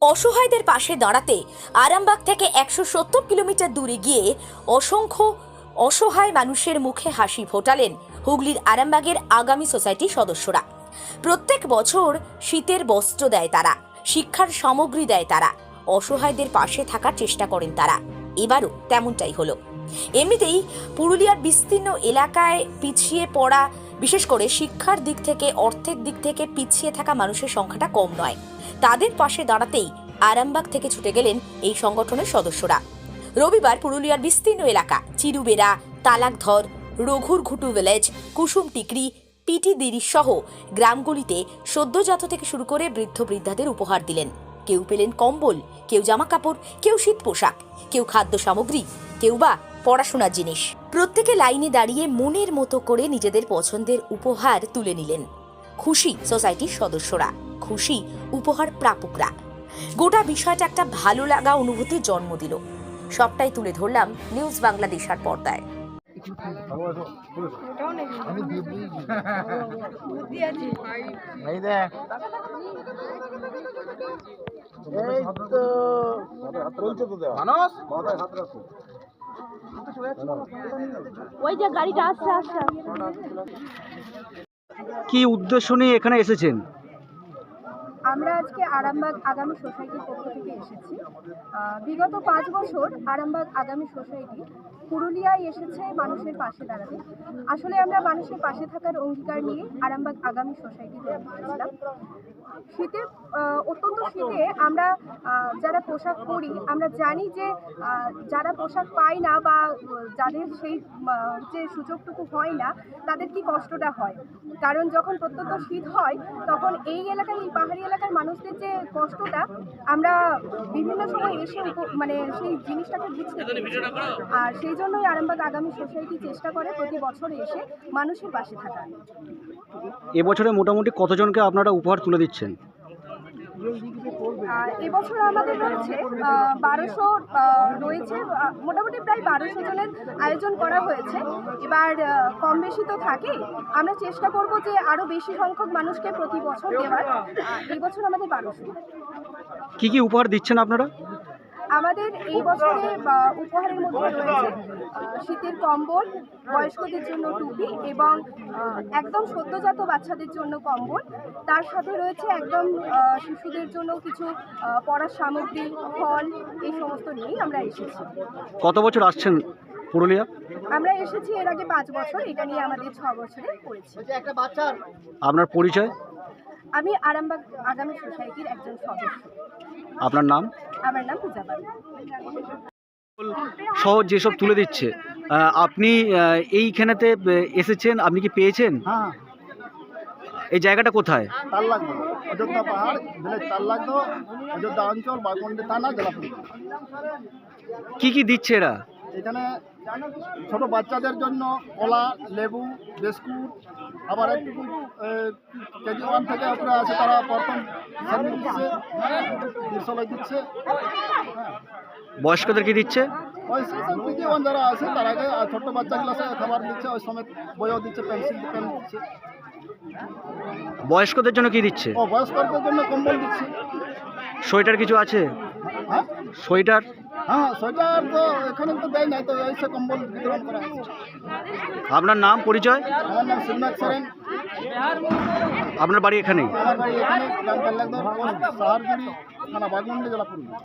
অসহায়দের পাশে দাঁড়াতে আরামবাগ থেকে একশো সত্তর কিলোমিটার দূরে গিয়ে অসংখ্য অসহায় মানুষের মুখে হাসি ফোটালেন হুগলির আরামবাগের আগামী সোসাইটির সদস্যরা। প্রত্যেক বছর শীতের বস্ত্র দেয় তারা, শিক্ষার সামগ্রী দেয় তারা, অসহায়দের পাশে থাকার চেষ্টা করেন তারা। এবারও তেমনটাই হলো। এমনিতেই পুরুলিয়ার বিস্তীর্ণ এলাকায় পিছিয়ে পড়া বিশেষ করে শিক্ষার দিক থেকে, অর্থের দিক থেকে পিছিয়ে থাকা মানুষের সংখ্যাটা কম নয়। তাদের পাশে দাঁড়াতেই আরামবাগ থেকে ছুটে গেলেন এই সংগঠনের সদস্যরা। রবিবার পুরুলিয়ার বিস্তীর্ণ এলাকা চিরুবেরা তালাকধর রঘুর ঘুটু ভিলেজ, কুসুম টিকরি, পিটি দিরি সহ গ্রামগুলিতে সদ্যজাত থেকে শুরু করে বৃদ্ধ বৃদ্ধাদের উপহার দিলেন। কেউ পেলেন কম্বল, কেউ জামা কাপড় কেউ শীত পোশাক কেউ খাদ্য সামগ্রী কেউ বা পড়াশোনার জিনিস। প্রত্যেকে লাইনে দাঁড়িয়ে মনের মতো করে নিজেদের পছন্দের উপহার তুলে নিলেন। খুশি সোসাইটির সদস্যরা খুশি উপহার প্রাপকরা। গোটা বিষয়টা একটা ভালো লাগা অনুভূতির জন্ম দিল। সবটাই তুলে ধরলাম নিউজ বাংলাদেশার পর্দায়। এই তো মানুষ ওই যে গাড়িটা আসছে আসছে। কি উদ্দেশ্য নিয়ে এখানে এসেছেন? আমরা আজকে আরামবাগ আগামী সোসাইটির পক্ষ থেকে এসেছি। বিগত পাঁচ বছর আরামবাগ আগামী সোসাইটি পুরুলিয়ায় এসেছে মানুষের পাশে দাঁড়াতে। আসলে আমরা মানুষের পাশে থাকার অঙ্গীকার নিয়ে আরামবাগ আগামী সোসাইটি তৈরি শীতের অত্যন্ত শীতে আমরা যারা পোশাক পরি, আমরা জানি যে যারা পোশাক পায় না বা, যাদের সেই যে সুযোগটুকু হয় না, তাদের কি কষ্টটা হয়? কারণ যখন প্রত্যন্ত শীত হয়, তখন এই এলাকায়, এই পাহাড়ি এলাকার মানুষদের যে কষ্টটা, আমরা বিভিন্ন সময় এসে মানে সেই জিনিসটাকে বুঝতে আর সেই জন্যই আরামবাগ আগামী সোসাইটি চেষ্টা করে প্রতি বছর এসে মানুষের পাশে থাকার। এবছরে মোটামুটি কতজনকে আপনারা উপহার তুলে দিচ্ছেন? এবছর আমাদের রয়েছে বারোশো রয়েছে মোটামুটি প্রায় বারোশো জনের আয়োজন করা হয়েছে। এবার কম বেশি তো থাকেই। আমরা চেষ্টা করব যে আরও বেশি সংখ্যক মানুষকে প্রতি বছর দেওয়ার। আহ, এই বছর আমাদের বারোশো। কি কি উপহার দিচ্ছেন আপনারা? আমাদের এই বছরে উপহারের মধ্যে রয়েছে শীতের কম্বল বয়স্কদের জন্য টুপি এবং একদম সদ্যজাত বাচ্চাদের জন্য কম্বল। তার সাথে রয়েছে একদম শিশুদের জন্য কিছু পড়ার সামগ্রী ফল এই সমস্ত নিয়েই আমরা এসেছি। কত বছর আসছেন পুরুলিয়া? আমরা এসেছি এর আগে পাঁচ বছর এটা নিয়ে আমাদের ছ বছরে পড়েছি আপনার পরিচয়? আমি আরামবাগ আগামী সোসাইটির একজন সদস্য। আপনার নাম? আমার নাম পূজা বাবু। সহজ যেসব তুলে দিচ্ছে আপনি এইখানেতে এসেছেন আপনি কি পেয়েছেন? হ্যাঁ। এই জায়গাটা কোথায়? অযোধ্যা পাহাড় ভিলেজ অযোধ্যা অঞ্চল বাগমন্ডি থানা জেলাপুর কি কি দিচ্ছে এরা? এখানে ছোট বাচ্চাদের জন্য কলা লেবু বিস্কুট আবার কেজি ওয়ান থেকে উপরে আছে তারা প্রথম দিচ্ছে বিশ্বলয় দিচ্ছে। বয়স্কদের কি দিচ্ছে? কেজি ওয়ান যারা আছে তারাকে আর ছোট বাচ্চা ক্লাসে খাবার দিচ্ছে ওই সময় বইও দিচ্ছে পেন্সিল পেন দিচ্ছে। বয়স্কদের জন্য কি দিচ্ছে? ও বয়স্কদের জন্য কম্বল দিচ্ছে। সোয়েটার কিছু আছে? হ্যাঁ? সোয়েটার? হ্যাঁ সোয়েটার তো এখানে তো দেয় নাই তো এসে কম্বল বিতরণ করা হচ্ছে। আপনার নাম পরিচয়? আমার নাম শিবনাথ সরেন আপনার বাড়ি এখানেই আমার বাড়ি এখানে গ্রাম কাল্লাগদর সাহারগুড়ি থানা বাগমন্ডি জেলা পুরুলিয়া।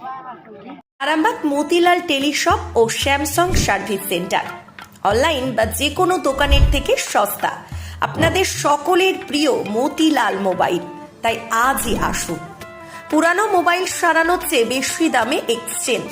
আরামবাগ মতিলাল টেলিশপ ও স্যামসাং সার্ভিস সেন্টার। অনলাইন বা যে কোনো দোকানের থেকে সস্তা। আপনাদের সকলের প্রিয় মতিলাল মোবাইল। তাই আজই আসুন। পুরানো মোবাইল সারানোর চেয়ে বেশি দামে এক্সচেঞ্জ।